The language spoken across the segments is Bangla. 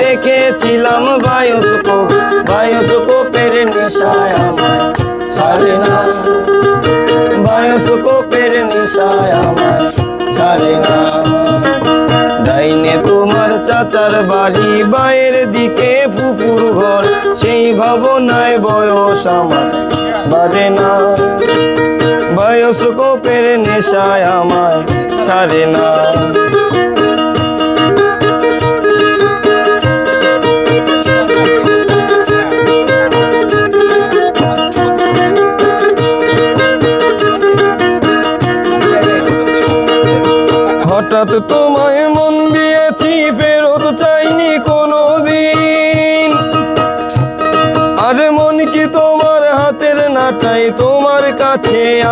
দেখেছিলাম বায়োস্কোপ। বায়োস্কোপের নেশায় আমায় ছাড়ে না। বায়োস্কোপের নেশায় আমায় না। পুকুর ঘর সেই ভাবনায় বয়স আমার। বাড়ে না। বায়োস্কোপের নেশায় আমায় ছাড়ে না। হঠাৎ তোমায়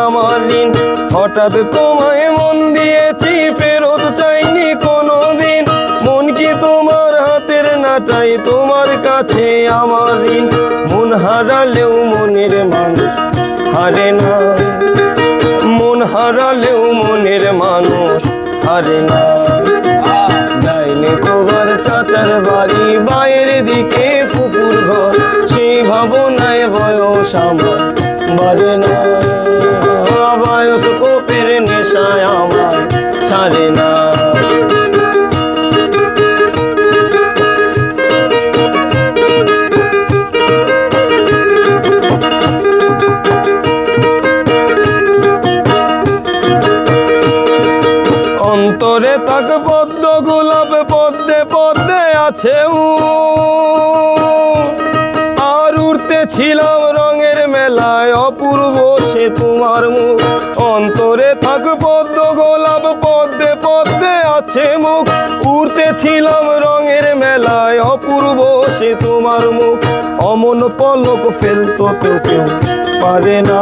আমার ঋণ হঠাৎ তোমায় মন দিয়েছি, ফেরত চাইনি কোনো দিন মন কি তোমার হাতের নাটাই, তোমার কাছে আমার ঋণ। মন হারালেও মনের মানুষ হারে না। মন হারালেও মনের মানুষ হারে না। ডাইনে তোমার চাচার বাড়ি বাইরের দিকে পুকুর ঘর। সেই ভাবনায় বয়স আমার বাড়ে না। অন্তরে তাক পদ্ম গোলাপ পদ্মে পদ্মে আছে। আর উড়তে ছিলাম রঙের মেলায়, অপূর্ব সে তোমার মুখ। অন্তরে থাক পদ্ম গোলাপ পদ্মে পদ্মে আছে মুখ। উড়তে ছিলাম রঙের মেলায়, অপূর্ব সে তোমার মুখ। অমন পলক ফেলতো কেউ কেউ পারে না।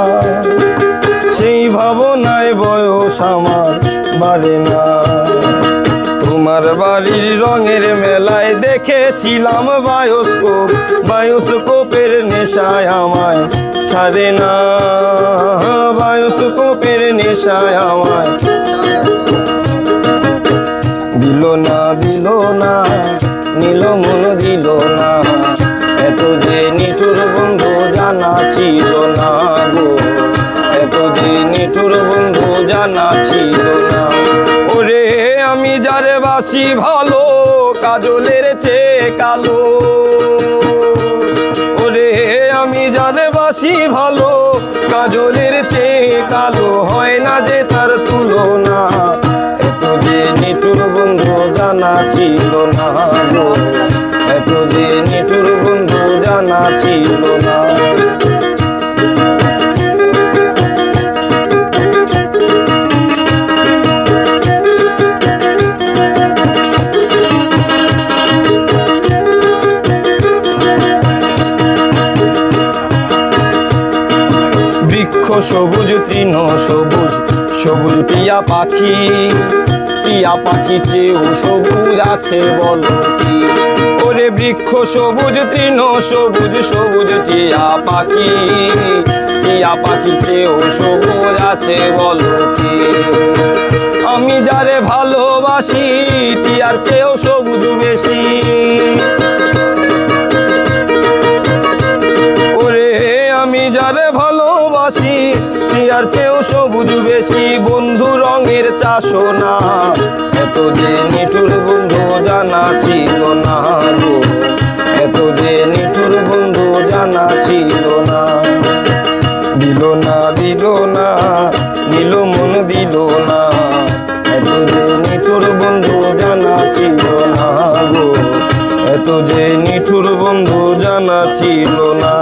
সেই ভাবনায় বয়স আমার বাড়ে না। তোমার বাড়ির রঙের মেলায় দেখেছিলাম বায়োস্কোপ। বায়োস্কোপের নেশায় আমায় ছাড়ে না। বায়োস্কোপের নেশায় আমায় দিল না দিল না, নীল মন দিল না। এত যে নিঠুর বন্ধু জানা ছিল না। যে নিঠুর বন্ধু জানা ছিল না। ওরে, আমি যারে বাসি ভালো, কাজলের চেয়ে কালো। ওরে, আমি যারে বাসি ভালো, কাজলের চেয়ে কালো। হয় না যে তার তুলনা, এত যে নিঠুর বন্ধু জানা ছিল না এত যে নিঠুর বন্ধু জানা ছিল তৃণ সবুজ সবুজ টিয়া পাখি। টিয়া পাখি চেয়েও সবুজ আছে বল ওরে বৃক্ষ সবুজ, তৃণ সবুজ সবুজ টিয়া পাখি। টিয়া পাখি চেয়েও সবুজ আছে বল আমি যারে ভালোবাসি, টিয়ার চেয়েও সবুজ বেশি। ওরে আমি যারে ভালোবাসি টিয়ার চেয়েও সবুজ বেশি? বন্ধু রঙের চাষো না। এত যে নিঠুর বন্ধু জানা ছিল না গো। এত যে নিঠুর বন্ধু জানা ছিল না। দিল না দিল না নীল মন দিল না। এত যে নিঠুর বন্ধু জানা ছিল না গো। এত যে নিঠুর বন্ধু জানা ছিল না।